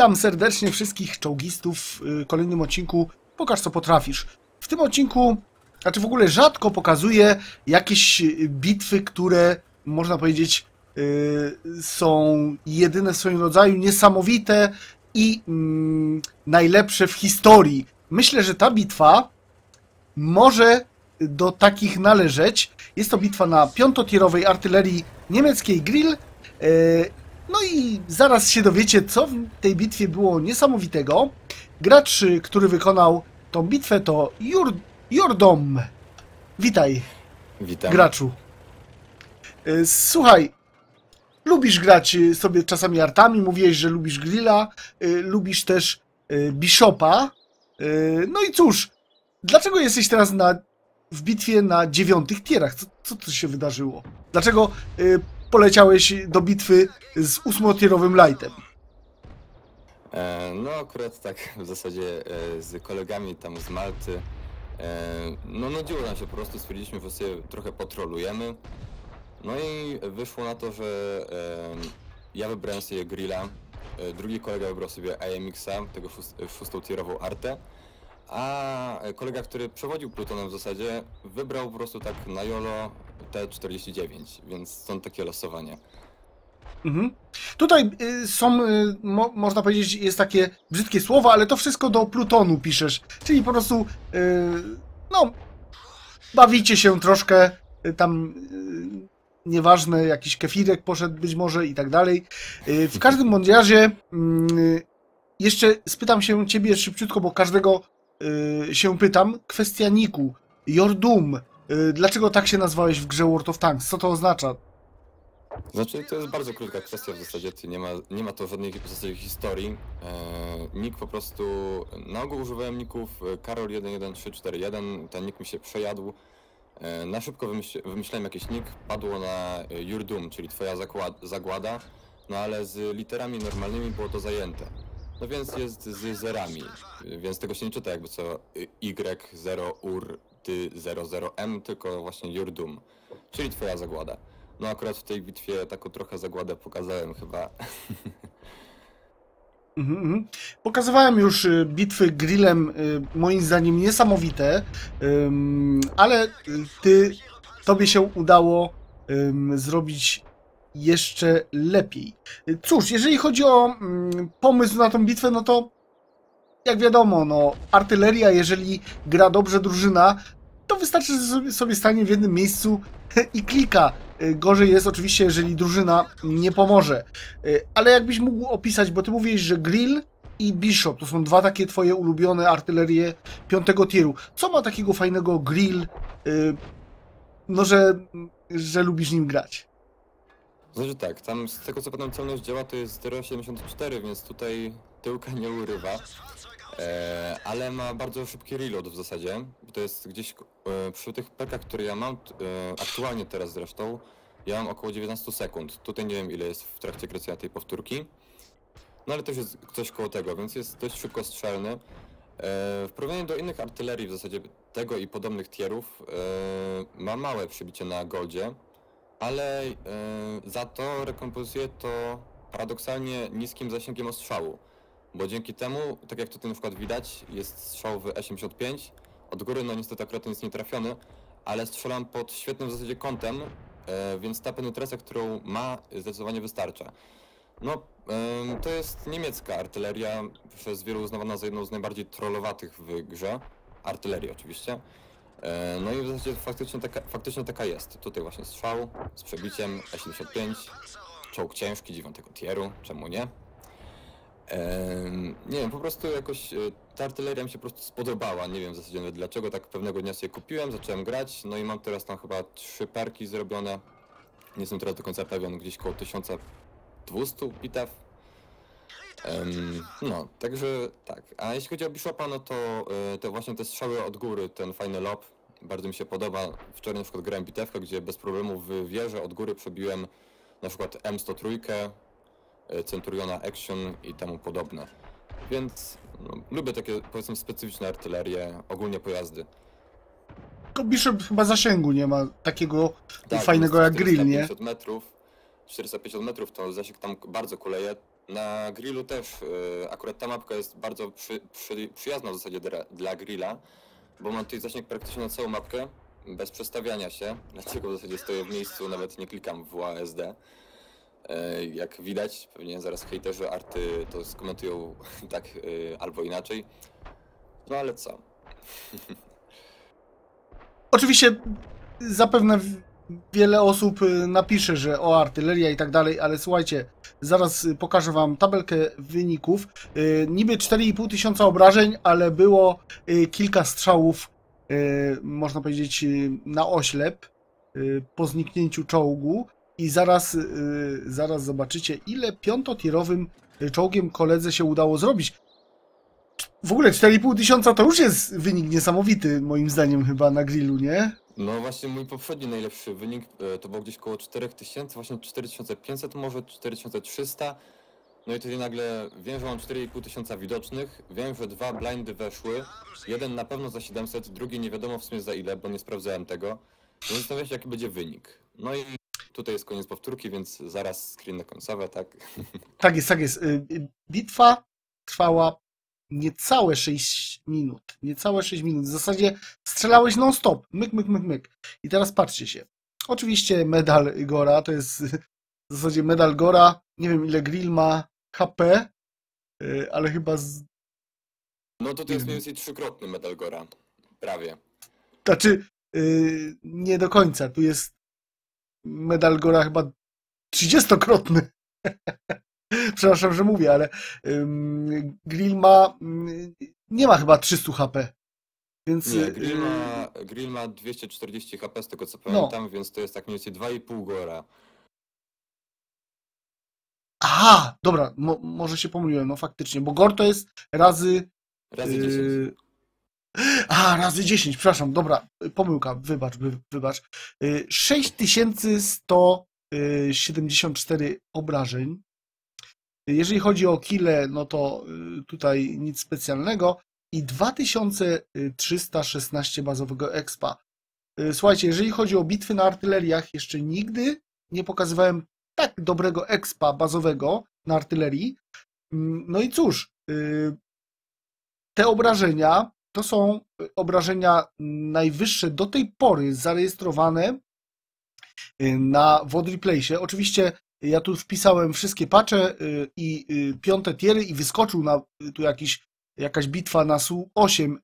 Witam serdecznie wszystkich czołgistów w kolejnym odcinku Pokaż co potrafisz. W tym odcinku, znaczy w ogóle rzadko pokazuję jakieś bitwy, które można powiedzieć yy, są jedyne w swoim rodzaju, niesamowite i mm, najlepsze w historii. Myślę, że ta bitwa może do takich należeć. Jest to bitwa na piątotierowej artylerii niemieckiej Grill. No i zaraz się dowiecie, co w tej bitwie było niesamowitego. Gracz, który wykonał tą bitwę to Jur Jordom. Witaj, Witam. graczu. Y, Słuchaj, lubisz grać y, sobie czasami artami, mówiłeś, że lubisz grilla, y, lubisz też bishopa. No i cóż, dlaczego jesteś teraz na, w bitwie na dziewiątych tierach? Co, co się wydarzyło? Dlaczego poleciałeś do bitwy z ósmotierowym lightem? E, no akurat tak w zasadzie e, z kolegami tam z Malty. E, no nudziło nam się po prostu, stwierdziliśmy, że sobie trochę potrolujemy. No i wyszło na to, że ja wybrałem sobie grilla, drugi kolega wybrał sobie AMX-a, tego szóst- szóstotierową artę, a kolega, który przewodził plutonem w zasadzie, wybrał po prostu tak na YOLO T49, więc stąd takie losowanie. Mhm. Tutaj y, są, y, mo, można powiedzieć, jest takie brzydkie słowa, ale to wszystko do Plutonu piszesz. Czyli po prostu, y, no, bawicie się troszkę, tam, nieważne, jakiś kefirek poszedł być może i tak dalej. W każdym bądź razie, y, jeszcze spytam się ciebie szybciutko, bo każdego się pytam. Kwestia niku. Your Doom. Y, dlaczego tak się nazwałeś w grze World of Tanks? Co to oznacza? Znaczy, to jest bardzo krótka kwestia w zasadzie, nie ma, nie ma to żadnej w zasadzie historii. Eee, nick po prostu, na ogół używałem nicków e, Karol11341, ten nick mi się przejadł. E, na szybko wymyśl, wymyślałem jakiś nick, padło na e, Your Doom, czyli twoja zagłada, no ale z literami normalnymi było to zajęte. No więc jest z zerami, więc tego się nie czyta jakby co y, Y0 UR ty 00M, tylko właśnie Your Doom, czyli twoja zagłada. No akurat w tej bitwie taką trochę zagładę pokazałem chyba. Mhm, mhm. Pokazywałem już y, bitwy grillem, y, moim zdaniem niesamowite, ale y, ty, tobie się udało zrobić jeszcze lepiej. Cóż, jeżeli chodzi o mm, pomysł na tą bitwę, no to jak wiadomo, no artyleria, jeżeli gra dobrze drużyna, to wystarczy, że sobie- stanie w jednym miejscu i klika. Gorzej jest oczywiście, jeżeli drużyna nie pomoże. Ale jakbyś mógł opisać, bo ty mówisz, że Grill i Bishop to są dwa takie twoje ulubione artylerie piątego tieru. Co ma takiego fajnego Grill, y, no że, że lubisz nim grać? Znaczy tak, tam z tego co potem celność działa to jest 0,74, więc tutaj tyłka nie urywa. E, ale ma bardzo szybki reload w zasadzie. bo To jest gdzieś e, przy tych pekach, które ja mam, e, aktualnie teraz zresztą, ja mam około 19 sekund. Tutaj nie wiem ile jest w trakcie kręcenia tej powtórki. No ale też jest coś koło tego, więc jest dość szybko strzelny. E, w porównaniu do innych artylerii w zasadzie tego i podobnych tierów e, ma małe przybicie na goldzie, ale e, za to rekompensuje to paradoksalnie niskim zasięgiem ostrzału. Bo dzięki temu, tak jak tutaj na przykład widać, jest strzał w E75. Od góry no niestety akurat nic nie trafiony, ale strzelam pod świetnym w zasadzie kątem, e, więc ta penetracja, którą ma, zdecydowanie wystarcza. No, em, to jest niemiecka artyleria, przez wielu uznawana za jedną z najbardziej trollowatych w grze. Artylerii oczywiście. E, No i w zasadzie faktycznie taka, faktycznie taka jest. Tutaj właśnie strzał z przebiciem E75, czołg ciężki, dziewiątego tieru, czemu nie? Em, nie wiem, po prostu jakoś e, ta artyleria mi się po prostu spodobała. Nie wiem w zasadzie dlaczego, tak pewnego dnia sobie kupiłem, zacząłem grać, no i mam teraz tam chyba trzy perki zrobione. Nie jestem teraz do końca pewien, gdzieś koło 1200 bitew. Em, no, także tak. A jeśli chodzi o Bishopa, no to, e, to właśnie te strzały od góry, ten fajny lob, bardzo mi się podoba. Wczoraj na przykład grałem bitewkę, gdzie bez problemu w wieżę od góry przebiłem na przykład M103, e, Centuriona Action i temu podobne. Więc no, lubię takie powiedzmy specyficzne artylerie, ogólnie pojazdy. Tylko Bishop chyba zasięgu nie ma takiego Tak, fajnego jak Grill, nie? 450 metrów, 450 metrów to zasięg tam bardzo kuleje. Na grillu też, e, akurat ta mapka jest bardzo przy, przy, przyjazna w zasadzie dla, grilla, bo mam tutaj zasięg praktycznie na całą mapkę, bez przestawiania się, dlaczego w zasadzie stoję w miejscu, nawet nie klikam w WASD. E, Jak widać, pewnie zaraz hejterzy arty to skomentują tak e, albo inaczej. No ale co? Oczywiście zapewne wiele osób y, napisze, że o artyleria i tak dalej, ale słuchajcie, zaraz y, pokażę wam tabelkę wyników. Y, Niby 4,5 tysiąca obrażeń, ale było kilka strzałów, można powiedzieć, na oślep po zniknięciu czołgu i zaraz, zaraz zobaczycie, ile piątotierowym czołgiem koledze się udało zrobić. W ogóle 4,5 tysiąca to już jest wynik niesamowity, moim zdaniem, chyba na grillu, nie? No właśnie mój poprzedni najlepszy wynik e, to było gdzieś koło 4000, właśnie 4500 może, 4300. No i tutaj nagle wiem, że mam 4,5 tysiąca widocznych, wiem, że dwa blindy weszły, jeden na pewno za 700, drugi nie wiadomo w sumie za ile, bo nie sprawdzałem tego. Więc zastanawiam się jaki będzie wynik. No i tutaj jest koniec powtórki, więc zaraz screeny końcowe, tak? Tak jest, tak jest. Y, y, Bitwa trwała niecałe 6 minut. Niecałe 6 minut. W zasadzie strzelałeś non-stop. Myk, myk, myk, myk. I teraz patrzcie się. Oczywiście medal Gora to jest w zasadzie medal Gora. Nie wiem ile Grill ma HP, y, ale chyba z... No to to jest mniej więcej trzykrotny medal Gora. Prawie. Znaczy, y, nie do końca. Tu jest medal Gora chyba 30-krotny. Przepraszam, że mówię, ale ym, Grill ma. nie ma chyba 300 HP. Więc. Nie, y, grill ma, grill ma 240 HP z tego co pamiętam, więc to jest tak mniej więcej 2,5 Gora. Aha, dobra, mo, może się pomyliłem, no faktycznie, bo Gor to jest razy. Razy y, 10. A, razy 10, przepraszam, dobra, pomyłka, wybacz, wy, wybacz. Y, 6174 obrażeń. Jeżeli chodzi o kile, no to y, tutaj nic specjalnego. I 2316 bazowego expa. Y, Słuchajcie, jeżeli chodzi o bitwy na artyleriach, jeszcze nigdy nie pokazywałem tak dobrego expa bazowego na artylerii. Mm, No i cóż, y, te obrażenia to są obrażenia najwyższe do tej pory zarejestrowane na WOD Replaysie. Oczywiście ja tu wpisałem wszystkie patche y, i y, piąte tiery i wyskoczył na y, tu jakiś, jakaś bitwa na SU-8 y,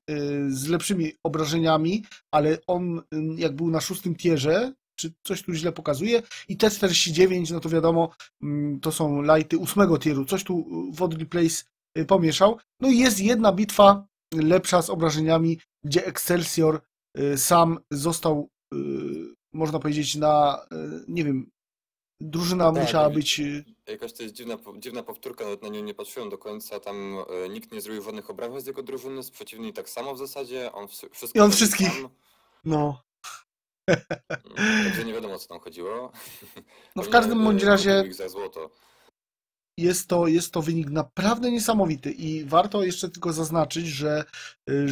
z lepszymi obrażeniami, ale on jak był na szóstym tierze, czy coś tu źle pokazuje i T-49, no to wiadomo, mm, to są lighty ósmego tieru, coś tu WOD Replays y, pomieszał. No i jest jedna bitwa lepsza z obrażeniami, gdzie Excelsior sam został, można powiedzieć, na, nie wiem, drużyna Tak, musiała być. y, Jakaś to jest dziwna, dziwna powtórka, nawet na nią nie patrzyłem do końca, tam e, nikt nie zrobił żadnych obrażeń z jego drużyny, z przeciwnej tak samo w zasadzie, on wszy- wszystko I on wszystkich. sam. No, Mm, Także nie wiadomo o co tam chodziło. no w każdym bądź e, razie jest to, jest to wynik naprawdę niesamowity i warto jeszcze tylko zaznaczyć, że, y,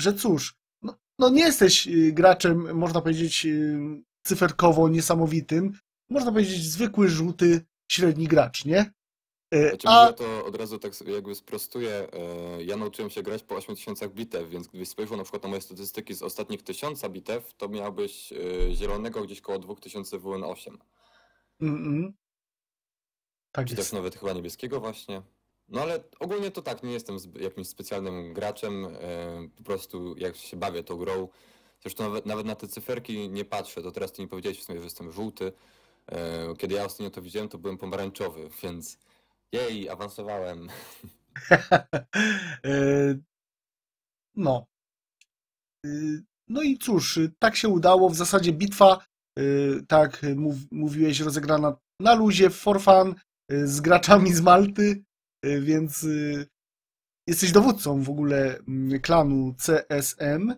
że cóż, no, no nie jesteś y, graczem, można powiedzieć, cyferkowo niesamowitym, można powiedzieć zwykły, żółty, średni gracz, nie? Znaczy, A ja to od razu tak jakby sprostuję. e, Ja nauczyłem się grać po 8000 bitew, więc gdybyś spojrzał na przykład na moje statystyki z ostatnich 1000 bitew, to miałbyś e, zielonego gdzieś koło 2000 WN8. mm, mm. tak Czy też jest. nawet chyba niebieskiego właśnie. No ale ogólnie to tak, nie jestem jakimś specjalnym graczem, e, po prostu jak się bawię tą grą. Zresztą nawet, nawet na te cyferki nie patrzę, to teraz ty mi powiedziałeś w sumie, że jestem żółty. E, Kiedy ja ostatnio to widziałem, to byłem pomarańczowy, więc jej, awansowałem. E, No. Y, No i cóż, tak się udało. W zasadzie bitwa, tak mów, mówiłeś, rozegrana na luzie, for fun, z graczami z Malty, więc jesteś dowódcą w ogóle mm, klanu CSM.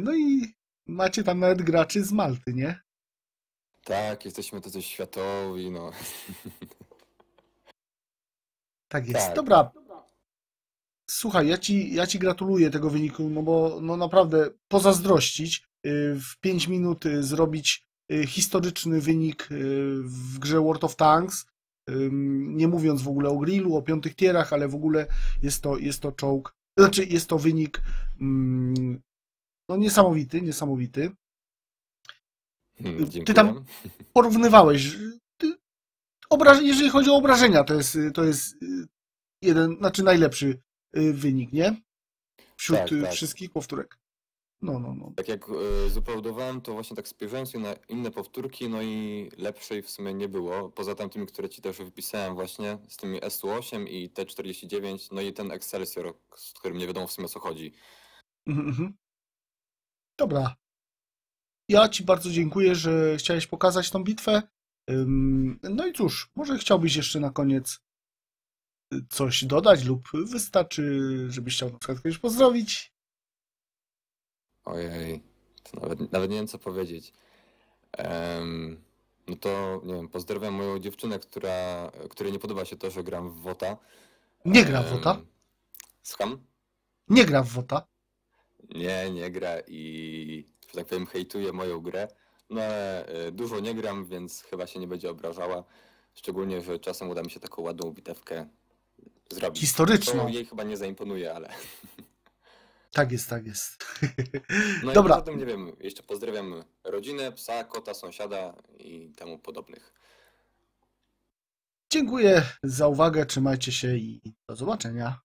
No i macie tam nawet graczy z Malty, nie? Tak, jesteśmy tacy światowi, no. Tak jest. Tak. Dobra. Słuchaj, ja ci, ja ci gratuluję tego wyniku, no bo no naprawdę pozazdrościć, y, w 5 minut y, zrobić y, historyczny wynik w grze World of Tanks, Nie mówiąc w ogóle o grillu, o piątych tierach, ale w ogóle jest to, jest to czołg, znaczy jest to wynik mm, no niesamowity, niesamowity. Hmm, Ty dziękuję. tam- Porównywałeś, ty, obraż, jeżeli chodzi o obrażenia, to jest, to jest y, jeden, znaczy najlepszy y, wynik, nie? Wśród Tak, y, tak. wszystkich powtórek. No, no, no. Tak jak zupełdowałem, to właśnie tak spojrzałem sobie na inne powtórki, no i lepszej w sumie nie było. Poza tamtymi, które ci też wypisałem właśnie, z tymi S8 i T49, no i ten Excelsior, z którym nie wiadomo w sumie o co chodzi. Mhm, mhm. Dobra. Ja Ci bardzo dziękuję, że chciałeś pokazać tą bitwę. No i cóż, może chciałbyś jeszcze na koniec y, coś dodać lub wystarczy, żebyś chciał na przykład kogoś pozdrowić. Ojej, to nawet, nawet nie wiem co powiedzieć. Em, no to nie wiem, pozdrawiam moją dziewczynę, która, której nie podoba się to, że gram w WOTA. Nie gra w WOTA. Słucham? Nie gra w WOTA. Nie, nie gra i, że tak powiem, hejtuje moją grę. No ale e, dużo nie gram, więc chyba się nie będzie obrażała. Szczególnie, że czasem uda mi się taką ładną bitewkę zrobić. Historyczną. To jej chyba nie zaimponuje, ale... Tak jest, tak jest. No Dobra. i poza tym, nie wiem, jeszcze pozdrawiam rodzinę, psa, kota, sąsiada i temu podobnych. Dziękuję za uwagę, trzymajcie się i do zobaczenia.